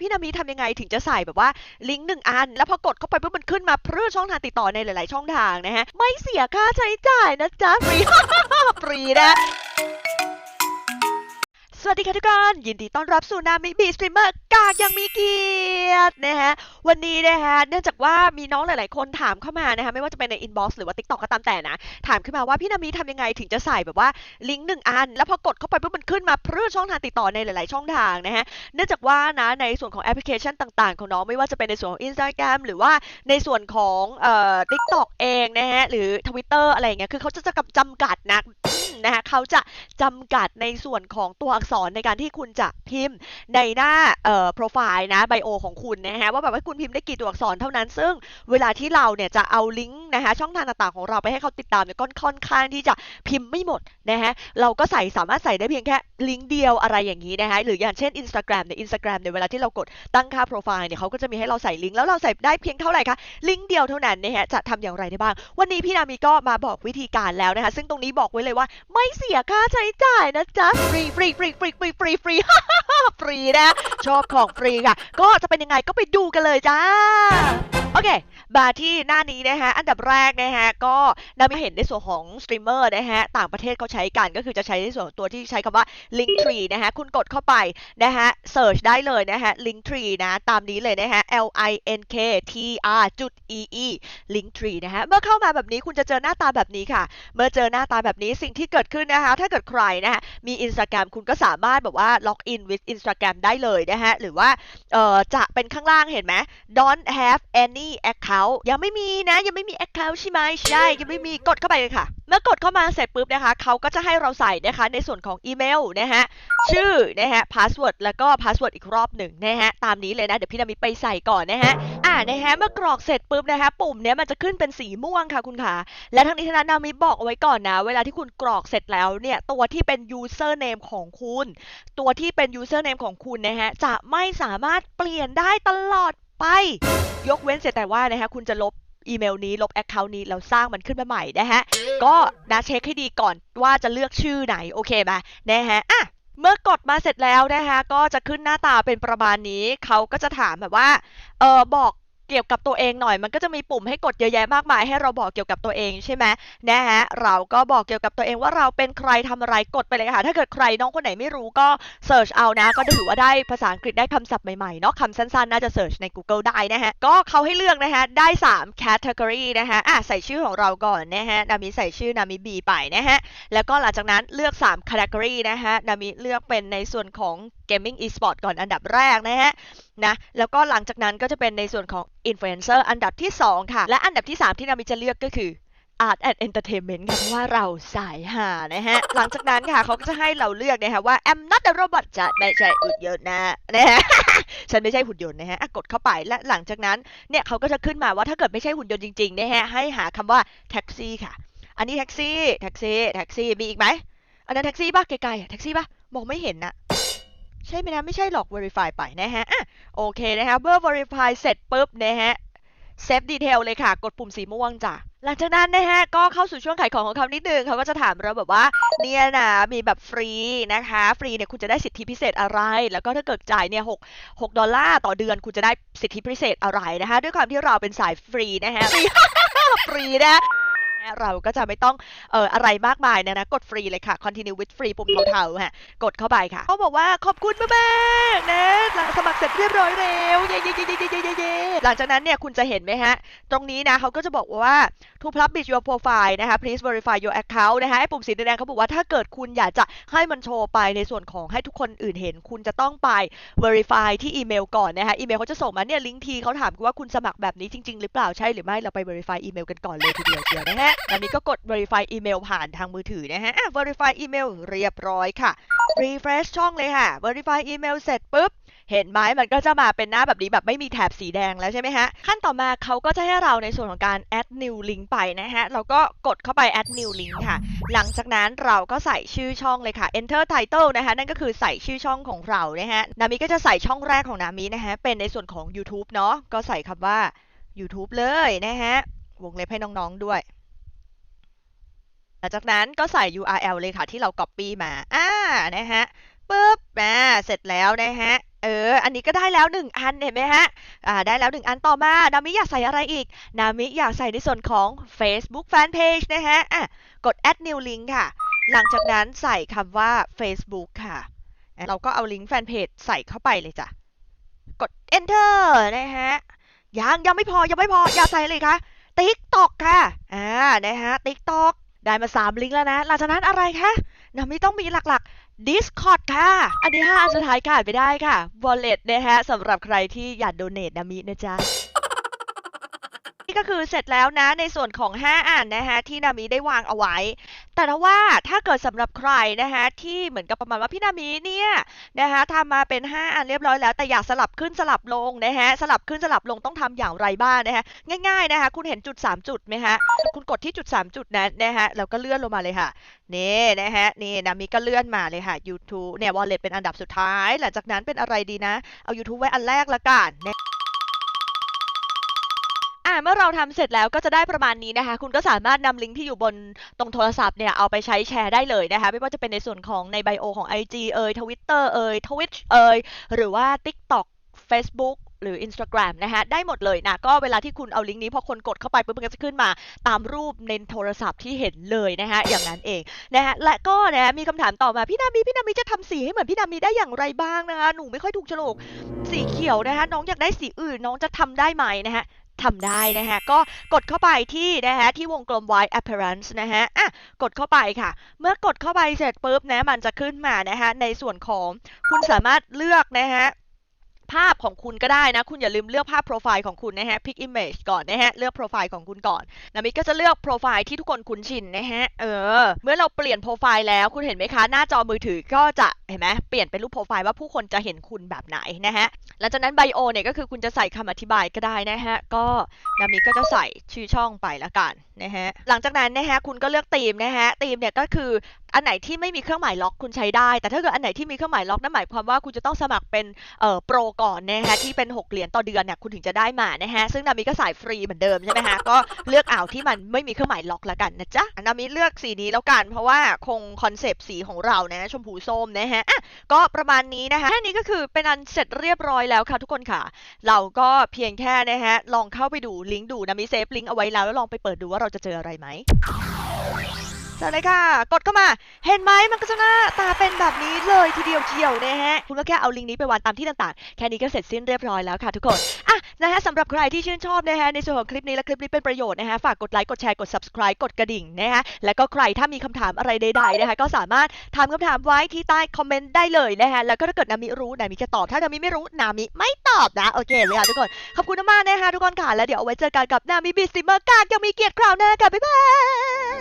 พี่นามีทำยังไงถึงจะใส่แบบว่าลิงก์หนึ่งอัน แล้วพอกดเข้าไปปุ๊บมันขึ้นมาเพื่อช่องทางติดต่อในหลาย ๆ ช่องทางนะฮะ ไม่เสียค่าใช้จ่ายนะจ๊ะฟรีฟรีนะสวัสดีค่ะทุกคน ยินดีต้อนรับสู่นามิบีสตรีมเมอร์กากยังมีเกียรตินะฮะ วันนี้นะคะเนื่องจากว่ามีน้องหลาย ๆ คนถามเข้ามานะคะไม่ว่าจะเป็นในอินบ็อกซ์หรือว่า TikTok ก็ตามแต่นะถามขึ้นมาว่าพี่นามีทำยังไงถึงจะใส่แบบว่าลิงก์หนึ่งอัน แล้วพอกดเข้าไปปุ๊บมันขึ้นมาเพื่อช่องทางติดต่อในหลาย ๆ ช่องทางนะฮะเนื่องจากว่านะในส่วนของแอปพลิเคชันต่าง ๆ ของน้องไม่ว่าจะเป็นในส่วนของ Instagram หรือว่าในส่วนของเอ่อ TikTok เองนะฮะหรือ Twitter อะไรอย่างเงี้ยคือเขาจะจำกัดนะนะคะเขาจะจำกัดในส่วนของตัวอักษรในการที่คุณจะพิมพ์ในหน้าเอ่อโปรไฟล์นะไบโอของคุณนะฮะว่าแบบว่าคุณพิมพ์ได้กี่ตัวอักษรเท่านั้น ซึ่งเวลาที่เราเนี่ยจะเอาลิงก์นะคะช่องทางต่างๆของเราไปให้เขาติดตามเนี่ยก็ค่อนข้างที่จะพิมพ์ไม่หมดนะฮะเราก็ใส่สามารถใส่ได้เพียงแค่ลิงก์เดียวอะไรอย่างนี้นะคะหรืออย่างเช่น Instagram เนี่ย Instagram เนี่ยเวลาที่เรากดตั้งค่าโปรไฟล์เนี่ยเขาก็จะมีให้เราใส่ลิงก์แล้วเราใส่ได้เพียงเท่าไหร่คะลิงก์เดียวเท่านั้นนะฮะจะทำอย่างไรได้บ้าง วันนี้พี่นามีก็มาบอกวิธีการแล้วนะคะซึ่งตรงนี้บอกไว้เลยว่า ไม่เสียค่าใช้จ่ายนะจ๊ะฟรีฟรีฟรีฟรีฟรีฟรีฟรีฟรีนะชอบของฟรีค่ะก็จะเป็นยังไงก็ไปดูกันเลย想 โอเค มาที่หน้านี้นะฮะ อันดับแรกนะฮะ ก็นามีเห็นในส่วนของสตรีมเมอร์นะฮะ ต่างประเทศเขาใช้กัน ก็คือจะใช้ในส่วนของตัวที่ใช้คำว่า Linktree นะฮะ คุณกดเข้าไปนะฮะเสิร์ชได้เลยนะฮะ Linktree นะ ตามนี้เลยนะฮะ L I N K T R จุด E E Linktree นะฮะ เมื่อเข้ามาแบบนี้คุณจะเจอหน้าตาแบบนี้ค่ะ เมื่อเจอหน้าตาแบบนี้สิ่งที่เกิดขึ้นนะคะ ถ้าเกิดใครนะคะมี Instagram คุณก็สามารถแบบว่า log in with Instagram ได้เลยนะฮะ หรือว่าเอ่อจะเป็นข้างล่างเห็นไหม don't have any account ยังไม่มีนะ ยังไม่มี account ใช่ไหมใช่ ยังไม่มีกดเข้าไปเลยค่ะ เมื่อกดเข้ามาเสร็จปุ๊บนะคะ เขาก็จะให้เราใส่นะคะในส่วนของอีเมลนะฮะชื่อนะฮะ password แล้วก็ password อีกรอบหนึ่งนะฮะตามนี้เลยนะ เดี๋ยวพี่นามิไปใส่ก่อนนะฮะอ่านะฮะเมื่อกรอกเสร็จปุ๊บนะคะปุ่มเนี้ยมันจะขึ้นเป็นสีม่วงค่ะคุณขาและทั้งนี้ทั้งนั้นนามิบอกเอาไว้ก่อนนะ เวลาที่คุณกรอกเสร็จแล้วเนี่ยตัวที่เป็น username ของคุณ ตัวที่เป็น username ของคุณนะฮะจะไม่สามารถเปลี่ยนได้ตลอด ไป ยกเว้นเสียแต่ว่านะฮะคุณจะลบอีเมลนี้ลบแอคเคาท์นี้แล้วสร้างมันขึ้นมาใหม่นะฮะ ก็นะเช็คให้ดีก่อนว่าจะเลือกชื่อไหน โอเคไหมนะฮะอะเมื่อกดมาเสร็จแล้วนะคะก็จะขึ้นหน้าตาเป็นประมาณนี้ เขาก็จะถามแบบว่า เออบอก เกี่ยวกับตัวเองหน่อย มันก็จะมีปุ่มให้กดเยอะแยะมากมาย ให้เราบอกเกี่ยวกับตัวเองใช่ไหมนะฮะเราก็บอกเกี่ยวกับตัวเองว่าเราเป็นใครทำอะไรกดไปเลยค่ะ ถ้าเกิดใครน้องคนไหนไม่รู้ก็เสิร์ชเอานะ ก็ถือว่าได้ภาษาอังกฤษได้คำศัพท์ใหม่ๆเนาะคำสั้นๆ น่าจะเสิร์ชใน Google ได้นะฮะ ก็เขาให้เลือกนะฮะ ได้ 3 category นะฮะอะใส่ชื่อของเราก่อนนะฮะ นามิใส่ชื่อนามิบีไปนะฮะ แล้วก็หลังจากนั้นเลือก 3 category นะฮะ นามิเลือกเป็นในส่วนของ gaming e-sport ก่อนอันดับแรกนะฮะนะแล้วก็หลังจากนั้นก็จะเป็นในส่วนของ influencer อันดับที่ 2 ค่ะ และอันดับที่ 3 ที่นามิจะเลือกก็คือ art and entertainment ค่ะเพราะว่าเราสายหานะฮะ หลังจากนั้นค่ะเขาก็จะให้เราเลือกนะฮะว่า I'm not a robot จะไม่ใช่หุ่นยนต์นะนะฮะฉันไม่ใช่หุ่นยนต์นะฮะกดเข้าไปและหลังจากนั้นเนี่ยเขาก็จะขึ้นมาว่าถ้าเกิดไม่ใช่หุ่นยนต์จริงๆนะฮะให้หาคำว่าแท็กซี่ค่ะ อันนี้แท็กซี่แท็กซี่แท็กซี่มีอีกไหมอันนั้นแท็กซี่ป่ะไกลๆแท็กซี่ป่ะมองไม่เห็นนะ ใช่ไหมนะ ไม่ใช่หรอก verify ไปนะฮะอะโอเคนะฮะเมื่อ verify เสร็จปุ๊บนะฮะ save detail เลยค่ะ กดปุ่มสีม่วงจ้ะ หลังจากนั้นนะฮะ ก็เข้าสู่ช่วงขายของของเขานิดนึงเขาก็จะถามเราแบบว่า เนี่ยนะมีแบบฟรีนะคะ ฟรีเนี่ยคุณจะได้สิทธิพิเศษอะไร แล้วก็ถ้าเกิดจ่ายเนี่ย6 6ดอลลาร์ต่อเดือนคุณจะได้สิทธิพิเศษอะไรนะคะ ด้วยความที่เราเป็นสายฟรีนะฮะ ฟรีฟรีนะ เราก็จะไม่ต้องเอ่ออะไรมากมายนะนะกดฟรีเลยค่ะ continue with free ปุ่มเทาๆฮะกดเข้าไปค่ะเขาบอกว่าขอบคุณมากๆนะหลังสมัครเสร็จเรียบร้อยเร็วเย้เย้เย้เย้เย้เย้หลังจากนั้นเนี่ยคุณจะเห็นไหมฮะ ตรงนี้นะเขาก็จะบอกว่า to publish your profile นะคะ please verify your account นะคะไอ้ปุ่มสีแดงเขาบอกว่าถ้าเกิดคุณอยากจะให้มันโชว์ไปในส่วนของให้ทุกคนอื่นเห็น คุณจะต้องไป verify ที่อีเมลก่อนนะคะอีเมลเขาจะส่งมาเนี่ยลิงก์ทีเขาถามว่าคุณสมัครแบบนี้จริง ๆ หรือเปล่าใช่หรือไม่เราไป verify อีเมลกันก่อนเลยทีเดียวเดียวนะฮะตอนนี้ก็กด verify อีเมลผ่านทางมือถือนะฮะ verify อีเมลเรียบร้อยค่ะ refresh ช่องเลยค่ะ verify อีเมลเสร็จปุ๊บเห็นไหมมันก็จะมาเป็นหน้าแบบนี้แบบไม่มีแถบสีแดงแล้วใช่ไหมฮะ ขั้นต่อมาเขาก็จะให้เราในส่วนของการ add new link ไปนะฮะ เราก็กดเข้าไป add new link ค่ะ หลังจากนั้นเราก็ใส่ชื่อช่องเลยค่ะ enter title นะคะ นั่นก็คือใส่ชื่อช่องของเรานะฮะ นามิก็จะใส่ช่องแรกของนามินะฮะ เป็นในส่วนของ YouTube เนาะ ก็ใส่คำว่า YouTube เลยนะฮะ วงเล็บให้น้องๆด้วย ลังจากนั้นก็ใส่ URL เลยค่ะที่เรา copy มา อ่า นะฮะปุ๊บอ่าเสร็จแล้วนะฮะ เออ อันนี้ก็ได้แล้วหนึ่งอันเห็นไหมฮะ อ่า ได้แล้วหนึ่งอันต่อมา นามิอยากใส่อะไรอีก นามิอยากใส่ในส่วนของ Facebook Fanpage นะฮะ อะ กด add new link ค่ะ หลังจากนั้นใส่คำว่า Facebook ค่ะ เราก็เอาลิงก์แฟนเพจใส่เข้าไปเลยจ้ะ กด enter นะฮะ ยังยังไม่พอยังไม่พอ อย่าใส่เลยคะ TikTok ค่ะ อ่า นะฮะ TikTok ได้มา 3 ลิงก์แล้วนะ หลังจากนั้นอะไรคะนามิต้องมีหลักๆ Discord ค่ะ อันที่5อันสุดท้ายขาดไปได้ค่ะ Wallet นะฮะสำหรับใครที่อยากโดเน e นามินะจ๊ะ นี่ก็คือเสร็จแล้วนะในส่วนของ 5อันนะคะที่นามิได้วางเอาไว้ แต่ว่าถ้าเกิดสำหรับใครนะคะที่เหมือนกับประมาณว่าพี่นามิเนี่ยนะคะทำมาเป็น 5อันเรียบร้อยแล้ว แต่อยากสลับขึ้นสลับลงนะฮะสลับขึ้นสลับลงต้องทำอย่างไรบ้างนะคะง่ายๆนะคะคุณเห็นจุด 3 จุดไหมฮะคุณกดที่จุด 3 จุดนั้นนะฮะแล้วก็เลื่อนลงมาเลยค่ะนี่นะฮะนี่นามิก็เลื่อนมาเลยค่ะ YouTube เนี่ย Wallet เป็นอันดับสุดท้าย หลังจากนั้นเป็นอะไรดีนะ เอา YouTube ไว้อันแรกละกันนะ อ่าเมื่อเราทำเสร็จแล้วก็จะได้ประมาณนี้นะคะ คุณก็สามารถนำลิงก์ที่อยู่บนตรงโทรศัพท์เนี่ยเอาไปใช้แชร์ได้เลยนะคะ ไม่ว่าจะเป็นในส่วนของในไบโอของ IG เอ่ย Twitter เอ่ย Twitch เอ่ยหรือว่า TikTok Facebook หรือ Instagram นะคะได้หมดเลยนะ ก็เวลาที่คุณเอาลิงก์นี้พอคนกดเข้าไปปุ๊บมันก็จะขึ้นมาตามรูปในโทรศัพท์ที่เห็นเลยนะคะอย่างนั้นเองนะคะและก็นะมีคำถามต่อมาพี่นามีพี่นามีจะทำสีให้เหมือนพี่นามีได้อย่างไรบ้างนะคะหนูไม่ค่อยถูกโฉลกสีเขียวนะคะน้องอยากได้สีอื่นน้องจะทำได้ไหมนะคะ ทำได้นะฮะ ก็กดเข้าไปที่นะฮะที่วงกลม white appearance นะฮะ อะ กดเข้าไปค่ะ เมื่อกดเข้าไปเสร็จปุ๊บนะ มันจะขึ้นมานะฮะ ในส่วนของคุณสามารถเลือกนะฮะ ภาพของคุณก็ได้นะ คุณอย่าลืมเลือกภาพโปรไฟล์ของคุณนะฮะ pick image ก่อนนะฮะ เลือกโปรไฟล์ของคุณก่อนนามิก็จะเลือกโปรไฟล์ที่ทุกคนคุ้นชินนะฮะ เออ เมื่อเราเปลี่ยนโปรไฟล์แล้ว คุณเห็นไหมคะ หน้าจอมือถือก็จะ เห็นไหมเปลี่ยนเป็นรูปโปรไฟล์ว่าผู้คนจะเห็นคุณแบบไหนนะฮะ หลังจากนั้นไบโอเนี่ยก็คือคุณจะใส่คำอธิบายก็ได้นะฮะ ก็นามิก็จะใส่ชื่อช่องไปละกันนะฮะ หลังจากนั้นนะฮะ คุณก็เลือกธีมนะฮะ ธีมเนี่ยก็คือ อันไหนที่ไม่มีเครื่องหมายล็อกคุณใช้ได้ แต่ถ้าเกิดอันไหนที่มีเครื่องหมายล็อกนั่นหมายความว่าคุณจะต้องสมัครเป็นเอ่อโปรก่อนนะฮะที่เป็น 6 เหรียญต่อเดือนเนี่ยคุณถึงจะได้มานะฮะซึ่งนามิก็สายฟรีเหมือนเดิมใช่ไหมฮะก็เลือกเอาที่มันไม่มีเครื่องหมายล็อกและกันนะจ๊ะนามิเลือกสีนี้แล้วกัน เพราะว่าคงคอนเซปต์สีของเรานะชมพูส้มนะฮะอะก็ประมาณนี้นะคะแค่นี้ก็คือเป็นอันเสร็จเรียบร้อยแล้วค่ะทุกคนค่ะ เราก็เพียงแค่นะฮะลองเข้าไปดูลิงก์ดูนะมิเซฟลิงก์เอาไว้แล้วแล้วลองไปเปิดดูว่าเราจะเจออะไรไหม จอเลยค่ะ กดเข้ามา เห็นไหมมันก็จะหน้าตาเป็นแบบนี้เลยทีเดียวเชียวนะฮะ คุณก็แค่เอาลิงก์นี้ไปวางตามที่ต่างๆ แค่นี้ก็เสร็จสิ้นเรียบร้อยแล้วค่ะทุกคน อะนะฮะสำหรับใครที่ชื่นชอบนะฮะในส่วนของคลิปนี้และคลิปนี้เป็นประโยชน์นะฮะ ฝากกดไลค์ กดแชร์ กด subscribe กดกระดิ่งนะฮะ แล้วก็ใครถ้ามีคำถามอะไรใดๆนะคะก็สามารถถามคำถามไว้ที่ใต้คอมเมนต์ได้เลยนะฮะ แล้วก็ถ้าเกิดนามิรู้นามิจะตอบ ถ้านามิไม่รู้นามิไม่ตอบนะ โอเคเลยค่ะทุกคน ขอบคุณมากนะคะทุกคนค่ะ แล้วเดี๋ยวเอาไว้เจอกันกับนามิบีสติเมอร์การยังมีเกียรติคราวหน้าค่ะบ๊ายบาย